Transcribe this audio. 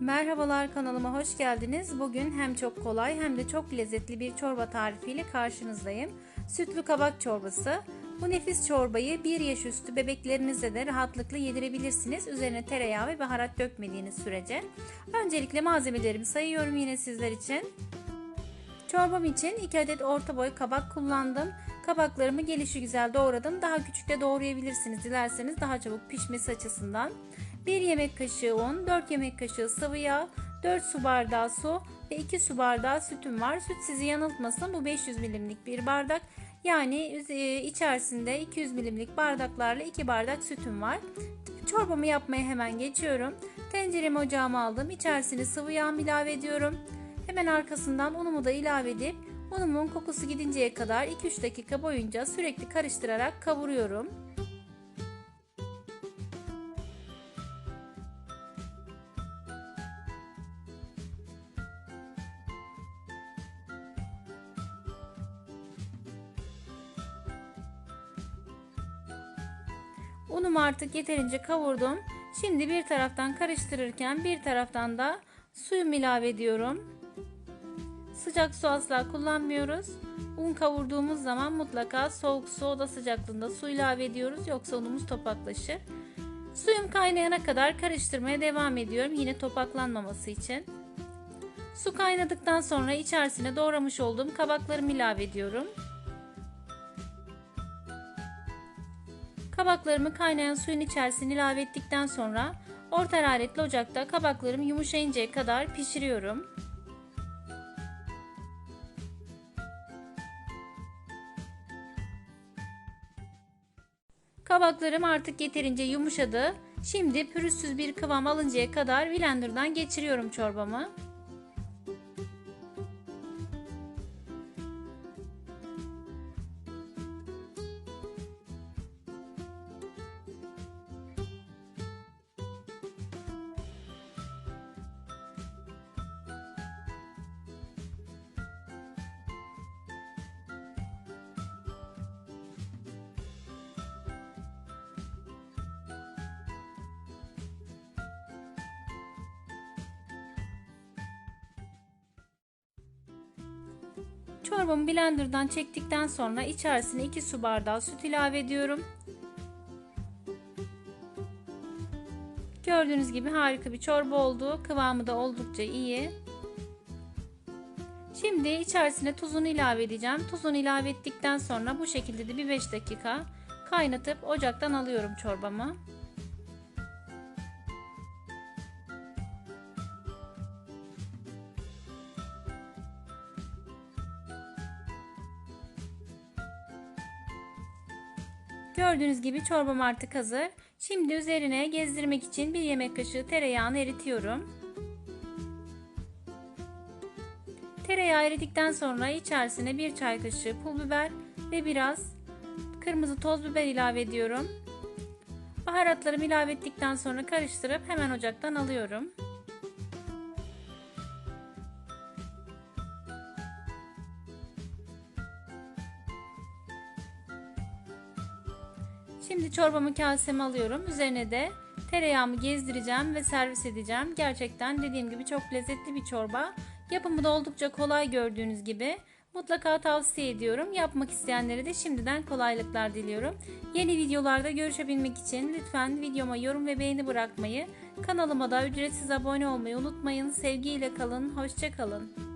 Merhabalar kanalıma hoş geldiniz. Bugün hem çok kolay hem de çok lezzetli bir çorba tarifiyle karşınızdayım. Sütlü kabak çorbası. Bu nefis çorbayı 1 yaş üstü bebeklerinize de rahatlıkla yedirebilirsiniz. Üzerine tereyağı ve baharat dökmediğiniz sürece. Öncelikle malzemelerimi sayıyorum yine sizler için. Çorbam için 2 adet orta boy kabak kullandım. Kabaklarımı gelişi güzel doğradım. Daha küçük de doğrayabilirsiniz dilerseniz daha çabuk pişmesi açısından. 1 yemek kaşığı un, 4 yemek kaşığı sıvı yağ, 4 su bardağı su ve 2 su bardağı sütüm var. Süt sizi yanıltmasın. Bu 500 milimlik bir bardak. Yani içerisinde 200 milimlik bardaklarla 2 bardak sütüm var. Çorbamı yapmaya hemen geçiyorum. Tenceremi ocağıma aldım. İçerisine sıvı yağ ilave ediyorum. Hemen arkasından unumu da ilave edip unumun kokusu gidinceye kadar 2-3 dakika boyunca sürekli karıştırarak kavuruyorum. Unumu artık yeterince kavurdum. Şimdi bir taraftan karıştırırken bir taraftan da suyumu ilave ediyorum. Sıcak su asla kullanmıyoruz. Un kavurduğumuz zaman mutlaka soğuk su oda sıcaklığında su ilave ediyoruz yoksa unumuz topaklaşır. Suyum kaynayana kadar karıştırmaya devam ediyorum yine topaklanmaması için. Su kaynadıktan sonra içerisine doğramış olduğum kabaklarımı ilave ediyorum. Kabaklarımı kaynayan suyun içerisine ilave ettikten sonra orta hararetli ocakta kabaklarım yumuşayıncaya kadar pişiriyorum. Kabaklarım artık yeterince yumuşadı. Şimdi pürüzsüz bir kıvam alıncaya kadar blenderdan geçiriyorum çorbamı. Çorbamı blenderdan çektikten sonra içerisine 2 su bardağı süt ilave ediyorum. Gördüğünüz gibi harika bir çorba oldu. Kıvamı da oldukça iyi. Şimdi içerisine tuzunu ilave edeceğim. Tuzunu ilave ettikten sonra bu şekilde de bir 5 dakika kaynatıp ocaktan alıyorum çorbamı. Gördüğünüz gibi çorbam artık hazır. Şimdi üzerine gezdirmek için bir yemek kaşığı tereyağını eritiyorum. Tereyağı eridikten sonra içerisine bir çay kaşığı pul biber ve biraz kırmızı toz biber ilave ediyorum. Baharatlarımı ilave ettikten sonra karıştırıp hemen ocaktan alıyorum. Şimdi çorbamı kaseme alıyorum. Üzerine de tereyağımı gezdireceğim ve servis edeceğim. Gerçekten dediğim gibi çok lezzetli bir çorba. Yapımı da oldukça kolay gördüğünüz gibi. Mutlaka tavsiye ediyorum. Yapmak isteyenlere de şimdiden kolaylıklar diliyorum. Yeni videolarda görüşebilmek için lütfen videoma yorum ve beğeni bırakmayı, kanalıma da ücretsiz abone olmayı unutmayın. Sevgiyle kalın, hoşçakalın.